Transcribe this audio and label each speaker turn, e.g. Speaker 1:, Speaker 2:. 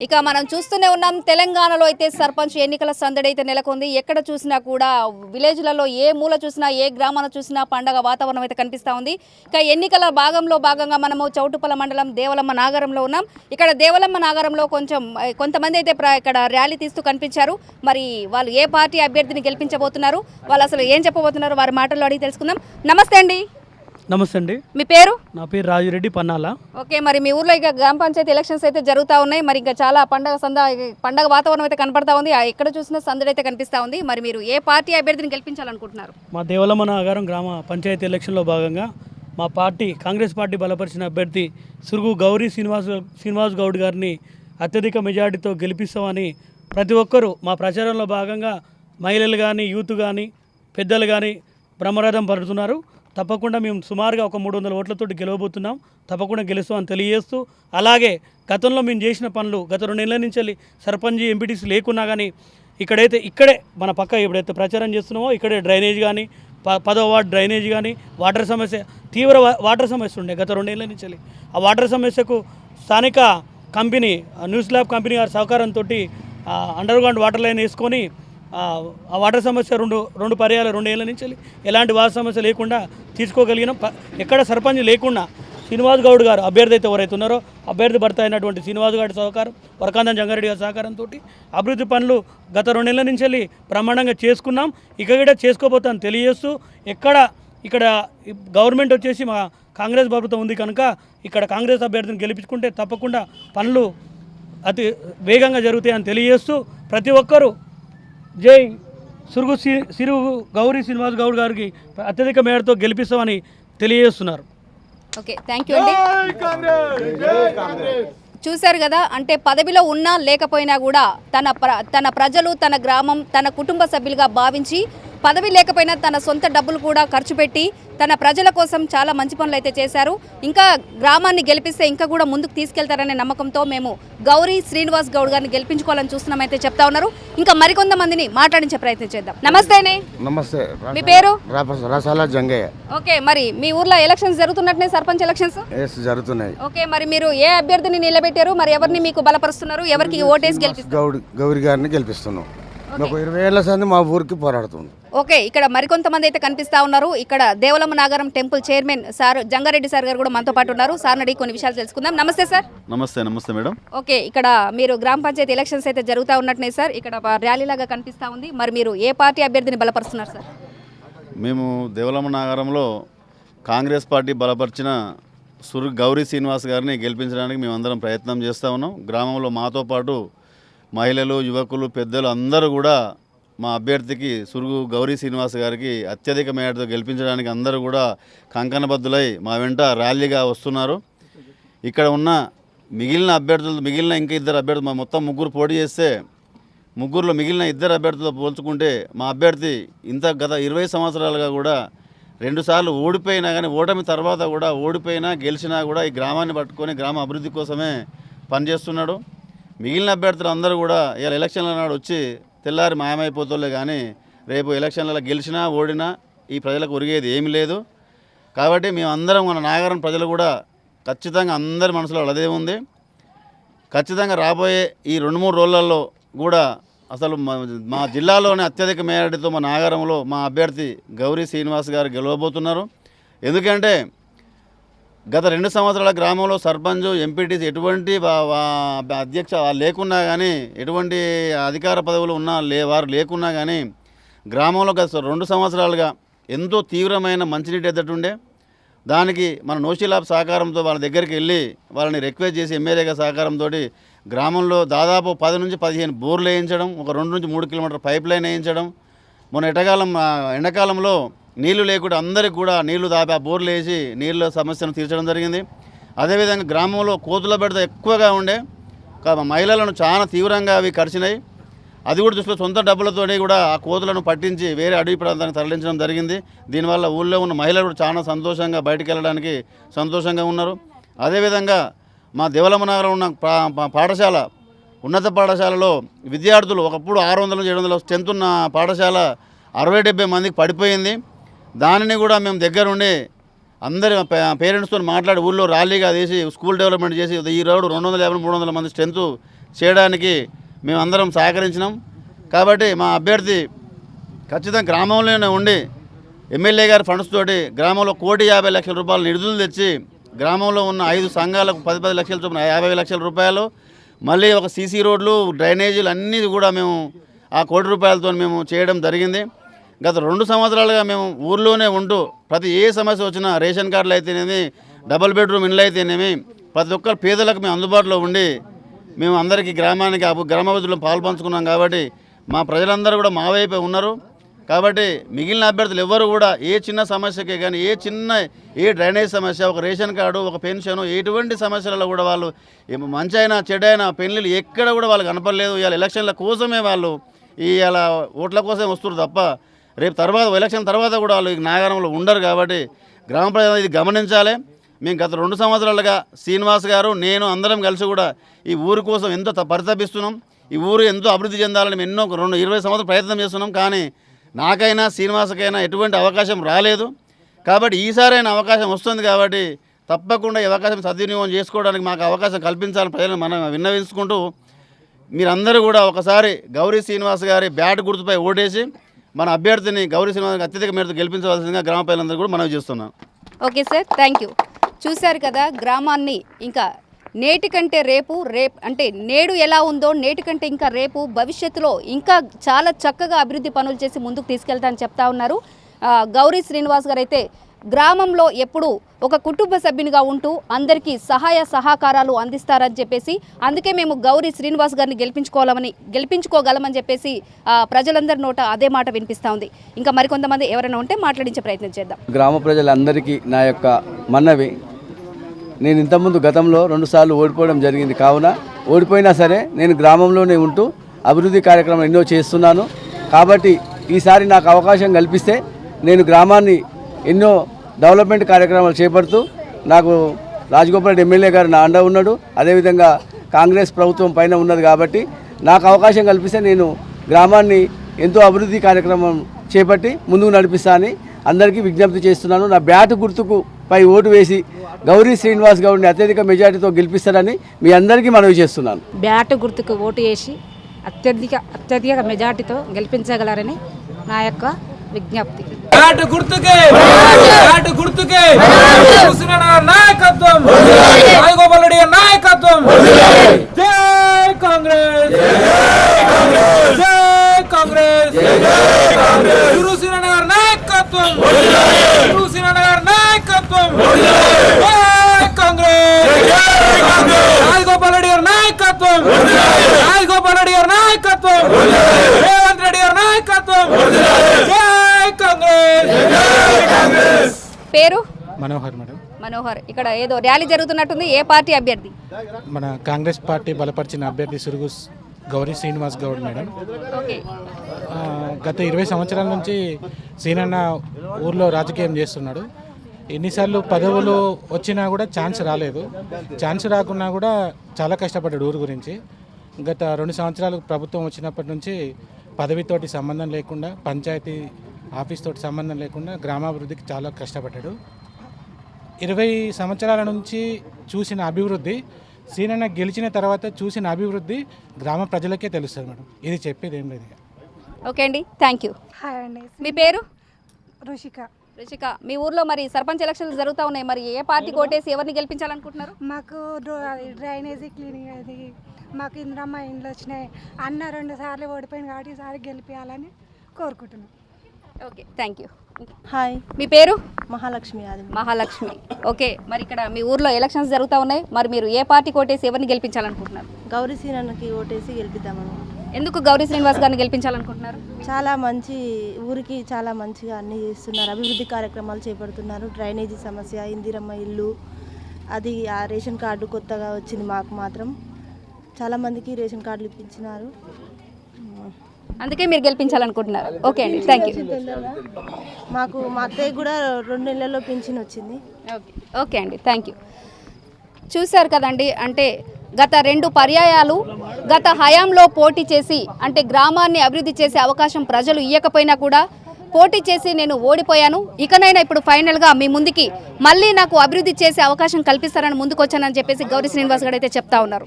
Speaker 1: ఇక మనం చూస్తూనే ఉన్నాం తెలంగాణలో అయితే సర్పంచ్ ఎన్నికల సందడి అయితే నెలకొంది. ఎక్కడ చూసినా కూడా విలేజ్లలో ఏ మూల చూసినా ఏ గ్రామాన్ని చూసినా పండగ వాతావరణం అయితే కనిపిస్తూ ఉంది. ఇక ఎన్నికల భాగంలో భాగంగా మనము చౌటుపల్ల మండలం దేవలమ్మ నాగరంలో ఉన్నాం. ఇక్కడ దేవలమ్మ నాగరంలో కొంచెం కొంతమంది అయితే ప్ర- ఇక్కడ ర్యాలీ తీస్తూ కనిపించారు. మరి వాళ్ళు ఏ పార్టీ అభ్యర్థిని గెలిపించబోతున్నారు? వాళ్ళు అసలు ఏం చెప్పబోతున్నారు? వారి మాటల్లో అడిగి తెలుసుకుందాం. నమస్తే అండి.
Speaker 2: నమస్తే అండి.
Speaker 1: మీ పేరు?
Speaker 2: నా పేరు రాజిరెడ్డి పన్నాల.
Speaker 1: ఓకే మరి మీ ఊర్లో ఇక గ్రామ పంచాయతీ ఎలక్షన్స్ అయితే జరుగుతూ ఉన్నాయి. మరి ఇంకా చాలా పండగ సంద పండగ వాతావరణం అయితే కనపడతా ఉంది. ఎక్కడ చూసినా సందడి అయితే కనిపిస్తూ ఉంది. మరి మీరు ఏ పార్టీ అభ్యర్థిని గెలిపించాలనుకుంటున్నారు?
Speaker 2: మా దేవలమ్మ నగరం గ్రామ పంచాయతీ ఎలక్షన్లో భాగంగా మా పార్టీ కాంగ్రెస్ పార్టీ బలపరిచిన అభ్యర్థి సురుగు గౌరీ శ్రీనివాస్ శ్రీనివాస్ గౌడ్ గారిని అత్యధిక మెజార్టీతో గెలిపిస్తామని ప్రతి ఒక్కరూ మా ప్రచారంలో భాగంగా మహిళలు కానీ యూత్ కానీ పెద్దలు కానీ బ్రహ్మరథం పడుతున్నారు తప్పకుండా మేము సుమారుగా ఒక మూడు వందల ఓట్లతో గెలవబోతున్నాం తప్పకుండా గెలుస్తామని తెలియజేస్తూ అలాగే గతంలో మేము చేసిన పనులు గత రెండు నెలల నుంచి వెళ్ళి సర్పంచ్ ఎంపీటీసీ లేకున్నా కానీ ఇక్కడైతే ఇక్కడే మన పక్క ఎప్పుడైతే ప్రచారం చేస్తున్నామో ఇక్కడే డ్రైనేజ్ కానీ ప పదో వార్డ్ డ్రైనేజ్ కానీ వాటర్ సమస్య తీవ్ర వాటర్ సమస్య ఉండే గత రెండేళ్ళ నుంచి వెళ్ళి. ఆ వాటర్ సమస్యకు స్థానిక కంపెనీ న్యూస్ ల్యాబ్ కంపెనీ గారి సహకారంతో అండర్ గ్రౌండ్ వాటర్ లైన్ వేసుకొని ఆ వాటర్ సమస్య రెండు రెండు పర్యాలు రెండు ఏళ్ళ నుంచి వెళ్ళి ఎలాంటి వాటర్ సమస్య లేకుండా తీసుకోగలిగిన ప- ఎక్కడ సర్పంచ్ లేకుండా శ్రీనివాస్ గౌడ్ గారు అభ్యర్థి అయితే ఎవరైతే ఉన్నారో అభ్యర్థి భర్త అయినటువంటి శ్రీనివాస్ గారి సహకారం వరకాంతం జంగారెడ్డి గారి సహకారంతో అభివృద్ధి పనులు గత రెండు నెలల నుంచి వెళ్ళి బ్రహ్మాండంగా చేసుకున్నాం. ఇక కూడా చేసుకోబోతాను తెలియజేస్తూ ఎక్కడ ఇక్కడ గవర్నమెంట్ వచ్చేసి మా కాంగ్రెస్ ప్రభుత్వం ఉంది కనుక ఇక్కడ కాంగ్రెస్ అభ్యర్థిని గెలిపించుకుంటే తప్పకుండా పనులు అతి వేగంగా జరుగుతాయని తెలియజేస్తూ ప్రతి ఒక్కరూ జై సురుగు సిరుగు గౌరీ శ్రీనివాస్ గౌడ్ గారికి అత్యధిక మేరతో గెలిపిస్తామని తెలియజేస్తున్నారు.
Speaker 1: ఓకే థ్యాంక్ యూ అండి. చూశారు కదా అంటే పదవిలో ఉన్నా లేకపోయినా కూడా తన ప్ర తన ప్రజలు తన గ్రామం తన కుటుంబ సభ్యులుగా భావించి పదవి లేకపోయినా తన సొంత డబ్బులు కూడా ఖర్చు పెట్టి తన ప్రజల కోసం చాలా మంచి పనులు అయితే చేశారు. ఇంకా గ్రామాన్ని గెలిపిస్తే ఇంకా కూడా ముందుకు తీసుకెళ్తారనే నమ్మకంతో మేము గౌరీ శ్రీనివాస్ గౌడ్ గారిని గెలిపించుకోవాలని చూస్తున్నామైతే చెప్తా ఉన్నారు. ఇంకా మరికొంతమందిని మాట్లాడించే ప్రయత్నం చేద్దాం. నమస్తేనే.
Speaker 3: నమస్తే.
Speaker 1: మీ పేరు?
Speaker 3: రస- రసాల జంగయ్య.
Speaker 1: ఓకే మరి మీ ఊర్లో ఎలక్షన్స్ జరుగుతున్నట్టునే సర్పంచ్ ఎలక్షన్స్?
Speaker 3: జరుగుతున్నాయి.
Speaker 1: ఓకే మరి మీరు ఏ అభ్యర్థిని నిలబెట్టారు? మరి ఎవరిని మీకు బలపరుస్తున్నారు? ఎవరికి ఓటేసి గెలిపిస్తారు?
Speaker 3: గౌడ్ గౌరి గారిని గెలిపిస్తున్నాం. మాకు ఇరవై ఏళ్ళ సంది మా ఊరికి పోరాడుతుంది
Speaker 1: ఓకే ఇక్కడ మరికొంతమంది అయితే కనిపిస్తా ఉన్నారు. ఇక్కడ Devalamma Nagaram temple chairman sir Jangareddy sir గారు కూడా మనతో పాటు ఉన్నారు. సార్ అడిగి కొన్ని విషయాలు తెలుసుకుందాం. నమస్తే సార్.
Speaker 4: నమస్తే నమస్తే మేడం.
Speaker 1: ఓకే ఇక్కడ మీరు గ్రామ పంచాయతీ ఎలక్షన్స్ అయితే జరుగుతూ ఉన్నట్టున్నాయి సార్. ఇక్కడ ర్యాలీ లాగా కనిపిస్తా ఉంది. మరి మీరు ఏ పార్టీ అభ్యర్థిని బలపరుస్తున్నారు సార్?
Speaker 4: మేము దేవలమ్మ నగరంలో కాంగ్రెస్ పార్టీ బలపరిచిన సురు గౌరీ శ్రీనివాస్ గారిని గెలిపించడానికి మేమందరం ప్రయత్నం చేస్తూ ఉన్నాం. గ్రామంలో మాతో పాటు మహిళలు యువకులు పెద్దలు అందరూ కూడా మా అభ్యర్థికి సురుగు గౌరీ శ్రీనివాస్ గారికి అత్యధిక మేడతో గెలిపించడానికి అందరూ కూడా కంకణబద్ధులై మా వెంట ర్యాలీగా వస్తున్నారు. ఇక్కడ ఉన్న మిగిలిన అభ్యర్థులు మిగిలిన ఇంకా ఇద్దరు అభ్యర్థులు మా మొత్తం ముగ్గురు పోటీ చేస్తే ముగ్గురులో మిగిలిన ఇద్దరు అభ్యర్థులతో పోల్చుకుంటే మా అభ్యర్థి ఇంత గత ఇరవై సంవత్సరాలుగా కూడా రెండుసార్లు ఓడిపోయినా కానీ ఓటమి తర్వాత కూడా ఓడిపోయినా గెలిచినా కూడా ఈ గ్రామాన్ని పట్టుకొని గ్రామ అభివృద్ధి కోసమే పనిచేస్తున్నాడు. మిగిలిన అభ్యర్థులు అందరూ కూడా ఇలా ఎలక్షన్ల నాడు వచ్చి తెల్లారి మాయమైపోతుండే కానీ రేపు ఎలక్షన్లలో గెలిచినా ఓడినా ఈ ప్రజలకు ఒరిగేది ఏమీ లేదు. కాబట్టి మేము అందరం మన నాగరం ప్రజలు కూడా ఖచ్చితంగా అందరి మనసులో అదే ఉంది. ఖచ్చితంగా రాబోయే ఈ రెండు మూడు రోజులలో కూడా అసలు మా మా జిల్లాలోనే అత్యధిక మేరడితో మా నాగరంలో మా అభ్యర్థి గౌరీ శ్రీనివాస్ గారు గెలవబోతున్నారు. ఎందుకంటే గత రెండు సంవత్సరాల గ్రామంలో సర్పంచ్ ఎంపీటీసీ ఎటువంటి అధ్యక్ష వాళ్ళు లేకున్నా కానీ ఎటువంటి అధికార పదవులు ఉన్నా లే వారు లేకున్నా కానీ గ్రామంలో గత రెండు సంవత్సరాలుగా ఎంతో తీవ్రమైన మంచినీటి ఎద్దటి ఉండే. దానికి మన నోషిలాబ్ సహకారంతో వాళ్ళ దగ్గరికి వెళ్ళి వాళ్ళని రిక్వెస్ట్ చేసి ఎమ్మెల్యేగా సహకారంతో గ్రామంలో దాదాపు పది నుంచి పదిహేను బోర్లు వేయించడం ఒక రెండు నుంచి మూడు కిలోమీటర్ పైప్ లైన్ వేయించడం. మొన్న ఎండాకాలం ఎండాకాలంలో నీళ్ళు లేకుండా అందరికి కూడా నీళ్ళు దాపి ఆ బోర్లు వేసి నీళ్ళ సమస్యను తీర్చడం జరిగింది. అదేవిధంగా గ్రామంలో కోతుల బెడత ఎక్కువగా ఉండే మహిళలను చాలా తీవ్రంగా అవి కరిచినాయి. అది కూడా దృష్టిలో సొంత డబ్బులతోనే కూడా ఆ కోతులను పట్టించి వేరే అడవి ప్రాంతానికి తరలించడం జరిగింది. దీనివల్ల ఊళ్ళో ఉన్న మహిళలు కూడా చాలా సంతోషంగా బయటికి వెళ్ళడానికి సంతోషంగా ఉన్నారు. అదేవిధంగా మా దేవలమనగరం ఉన్న పా- పాఠశాల ఉన్నత పాఠశాలలో విద్యార్థులు ఒకప్పుడు ఆరు వందల ఏడు వందల టెన్త్ ఉన్న పాఠశాల అరవై డెబ్బై మందికి పడిపోయింది. దానిని కూడా మేము దగ్గరుండి అందరి పేరెంట్స్తో మాట్లాడి ఊళ్ళో ర్యాలీగా తీసి స్కూల్ డెవలప్మెంట్ చేసి ఈ రోడ్డు రెండు వందల యాభై మూడు వందల మంది స్ట్రెంత్ చేయడానికి మేము అందరం సహకరించినాం. కాబట్టి మా అభ్యర్థి ఖచ్చితంగా గ్రామంలోనే ఉండి ఎమ్మెల్యే గారి ఫండ్స్ తోటి గ్రామంలో కోటి యాభై లక్షల రూపాయలు నిధులు తెచ్చి గ్రామంలో ఉన్న ఐదు సంఘాలకు పది పది లక్షల చొప్పున యాభై లక్షల రూపాయలు మళ్ళీ ఒక సీసీ రోడ్లు డ్రైనేజీలు అన్నీ కూడా మేము ఆ కోటి రూపాయలతో మేము చేయడం జరిగింది. గత రెండు సంవత్సరాలుగా మేము ఊర్లోనే ఉంటూ ప్రతి ఏ సమస్య వచ్చినా రేషన్ కార్డులు అయితేనేమి డబుల్ బెడ్రూమ్ ఇండ్లు అయితేనేమి ప్రతి ఒక్కరు పేదలకు మేము అందుబాటులో ఉండి మేము అందరికీ గ్రామానికి అభి గ్రామాభివృద్ధిలో పాలు కాబట్టి మా ప్రజలందరూ కూడా మా వైపే ఉన్నారు. కాబట్టి మిగిలిన అభ్యర్థులు ఎవ్వరు కూడా ఏ చిన్న సమస్యకే కానీ ఏ చిన్న ఏ డ్రైనేజ్ సమస్య ఒక రేషన్ కార్డు ఒక పెన్షన్ ఎటువంటి సమస్యలలో కూడా వాళ్ళు మంచి అయినా చెడైనా పెళ్ళిళ్ళు ఎక్కడ కూడా వాళ్ళు కనపడలేదు. ఇవాళ ఎలక్షన్ల కోసమే వాళ్ళు ఇవాళ ఇలా ఓట్ల కోసమే వస్తున్నారు తప్ప రేపు తర్వాత ఎలక్షన్ తర్వాత కూడా వాళ్ళు నాగారంలో ఉండరు కాబట్టి గ్రామ ప్రజలు ఇది గమనించాలి. మేము గత రెండు సంవత్సరాలుగా శ్రీనివాస్ గారు నేను అందరం కలిసి కూడా ఈ ఊరి కోసం ఎంతో త- పరితపిస్తున్నాం. ఈ ఊరు ఎంతో అభివృద్ధి చెందాలని మేము ఎన్నో రెండు ఇరవై సంవత్సరాలు ప్రయత్నం చేస్తున్నాం. కానీ నాకైనా శ్రీనివాసకైనా ఎటువంటి అవకాశం రాలేదు. కాబట్టి ఈసారైనా అవకాశం వస్తుంది కాబట్టి తప్పకుండా ఈ అవకాశం సద్వినియోగం చేసుకోవడానికి మాకు అవకాశం కల్పించాలని ప్రజలను మనం విన్నవించుకుంటూ మీరందరూ కూడా ఒకసారి గౌరీ శ్రీనివాస్ గారి బ్యాట్ గుర్తుపై ఓటేసి మన అభ్యర్థిని గౌరీ శ్రీనివాస్ అత్యధిక మేరకు గెలిపించవలసిందిగా గ్రామ ప్రజలందరూ కూడా మనవి చేస్తున్నాం
Speaker 1: ఓకే సార్ థ్యాంక్ యూ చూశారు కదా గ్రామాన్ని ఇంకా నేటి కంటే రేపు రేపు అంటే నేడు ఎలా ఉందో నేటి కంటే ఇంకా రేపు భవిష్యత్తులో ఇంకా చాలా చక్కగా అభివృద్ధి పనులు చేసి ముందుకు తీసుకెళ్తానని చెప్తా ఉన్నారు. గౌరీ శ్రీనివాస్ గారు అయితే గ్రామంలో ఎప్పుడు ఒక కుటుంబ సభ్యునిగా ఉంటూ అందరికీ సహాయ సహకారాలు అందిస్తారని చెప్పేసి అందుకే మేము గౌరీ శ్రీనివాస్ గారిని గెలిపించుకోవాలని గెలిపించుకోగలమని చెప్పేసి ఆ, ప్రజలందరి నోట అదే మాట వినిపిస్తూ ఉంది. ఇంకా మరికొంతమంది ఎవరైనా ఉంటే మాట్లాడించే ప్రయత్నం చేద్దాం.
Speaker 5: గ్రామ ప్రజలందరికీ నా యొక్క మన్నవి నేను ఇంతకుముందు గతంలో రెండుసార్లు ఓడిపోవడం జరిగింది. కావున ఓడిపోయినా సరే నేను గ్రామంలోనే ఉంటూ అభివృద్ధి కార్యక్రమం ఎన్నో చేస్తున్నాను. కాబట్టి ఈసారి నాకు అవకాశం కల్పిస్తే నేను గ్రామాన్ని ఎన్నో డెవలప్మెంట్ కార్యక్రమాలు చేపడుతూ నాకు రాజగోపాల్ రెడ్డి ఎమ్మెల్యే గారు నా అండ ఉన్నాడు. అదేవిధంగా కాంగ్రెస్ ప్రభుత్వం పైన ఉన్నది కాబట్టి నాకు అవకాశం కల్పిస్తే నేను గ్రామాన్ని ఎంతో అభివృద్ధి కార్యక్రమం చేపట్టి ముందుకు నడిపిస్తా అని అందరికీ విజ్ఞప్తి చేస్తున్నాను. నా బ్యాట్ గుర్తుకు పై ఓటు వేసి గౌరీ శ్రీనివాస్ గౌడ్ని అత్యధిక మెజార్టీతో గెలిపిస్తారని మీ అందరికీ మనవి చేస్తున్నాను.
Speaker 6: బ్యాట్ గుర్తుకు ఓటు వేసి అత్యధిక అత్యధిక మెజార్టీతో గెలిపించగలరని నా యొక్క విజ్ఞప్తి.
Speaker 7: బ్యాట్ గుర్తుకే బ్యాట్ గుర్తుకే చూసిన నాయకత్వం రాజగోపాల్ రెడ్డి గారి నాయకత్వం జై కాంగ్రెస్ జై కాంగ్రెస్ చూసిన నాయకత్వం చూసిన నాయకత్వం జై కాంగ్రెస్ రాజగోపాల్ రెడ్డి గారి నాయకత్వం రాజగోపాల్ రెడ్డి గారి నాయకత్వం రేవంత్ రెడ్డి గారి నాయకత్వం జై కాంగ్రెస్
Speaker 1: పేరు?
Speaker 8: మనోహర్ మేడం.
Speaker 1: మనోహర్. ఇక్కడ ఏదో ర్యాలీ జరుగుతున్నట్టుంది. ఏ పార్టీ అభ్యర్థి?
Speaker 8: మన కాంగ్రెస్ పార్టీ బలపరిచిన అభ్యర్థి సురుగు గౌరీ శ్రీనివాస్ గౌడ్ మేడం. గత ఇరవై సంవత్సరాల నుంచి సీనన్న ఊర్లో రాజకీయం చేస్తున్నాడు. ఎన్నిసార్లు పదవులు వచ్చినా కూడా ఛాన్స్ రాలేదు. ఛాన్స్ రాకున్నా కూడా చాలా కష్టపడ్డాడు ఊరు గురించి. గత రెండు సంవత్సరాలు ప్రభుత్వం వచ్చినప్పటి నుంచి పదవితోటి సంబంధం లేకుండా పంచాయతీ ఆఫీస్ తోటి సంబంధం లేకుండా గ్రామాభివృద్ధికి చాలా కష్టపడ్డాడు. ఇరవై సంవత్సరాల నుంచి చూసిన అభివృద్ధి సీనన్న గెలిచిన తర్వాత చూసిన అభివృద్ధి గ్రామ ప్రజలకే తెలుస్తుంది మేడం. ఇది చెప్పేది ఏం లేదు.
Speaker 1: ఓకే అండి థ్యాంక్ యూ
Speaker 9: హాయ్ అండి.
Speaker 1: మీ పేరు?
Speaker 9: రుషిక.
Speaker 1: రుచిక మీ ఊర్లో మరి సర్పంచ్ ఎలక్షన్లు జరుగుతూ ఉన్నాయి మరి ఏ పార్టీ కోటేసి ఎవరిని గెలిపించాలనుకుంటున్నారు?
Speaker 9: మాకు డ్రైనేజీ క్లీనింగ్ అది మాకు ఇంద్రమ్మ ఇండ్లు వచ్చినాయి అన్న రెండు సార్లు ఓడిపోయింది కాబట్టి ఈసారి గెలిపించాలని కోరుకుంటున్నాం.
Speaker 1: ఓకే థ్యాంక్ యూ
Speaker 10: హాయ్
Speaker 1: మీ పేరు?
Speaker 10: మహాలక్ష్మి అది
Speaker 1: మహాలక్ష్మి. ఓకే మరి ఇక్కడ మీ ఊర్లో ఎలక్షన్స్ జరుగుతూ ఉన్నాయి. మరి మీరు ఏ పార్టీ కోటేసి ఎవరిని గెలిపించాలనుకుంటున్నారు?
Speaker 10: గౌరీ సీనన్నకి ఓటేసి గెలిపిద్దామని.
Speaker 1: ఎందుకు గౌరీ శ్రీనివాస్ గారిని గెలిపించాలనుకుంటున్నారు?
Speaker 10: చాలా మంచి ఊరికి చాలా మంచిగా అన్ని చేస్తున్నారు. అభివృద్ధి కార్యక్రమాలు చేపడుతున్నారు. డ్రైనేజీ సమస్య ఇందిరమ్మ ఇల్లు అది ఆ రేషన్ కార్డు కొత్తగా వచ్చింది మాకు మాత్రం. చాలా మందికి రేషన్ కార్డులు ఇప్పించినారు.
Speaker 1: అందుకే మీరు గెలిపించాలనుకుంటున్నారు. ఓకే అండి థ్యాంక్ యూ
Speaker 10: మాకు మా అత్తయ్య కూడా రెండు నెలల్లో పింఛన్ వచ్చింది.
Speaker 1: ఓకే ఓకే అండి థ్యాంక్ యూ చూశారు కదండి అంటే గత రెండు పర్యాయాలు గత హయాంలో పోటీ చేసి అంటే గ్రామాన్ని అభివృద్ధి చేసే అవకాశం ప్రజలు ఇవ్వకపోయినా కూడా పోటీ చేసి నేను ఓడిపోయాను. ఇకనైనా ఇప్పుడు ఫైనల్గా మీ ముందుకి మళ్ళీ నాకు అభివృద్ధి చేసే అవకాశం కల్పిస్తారని ముందుకు వచ్చానని చెప్పేసి గౌరీ శ్రీనివాస్ గారు అయితే చెప్తా ఉన్నారు.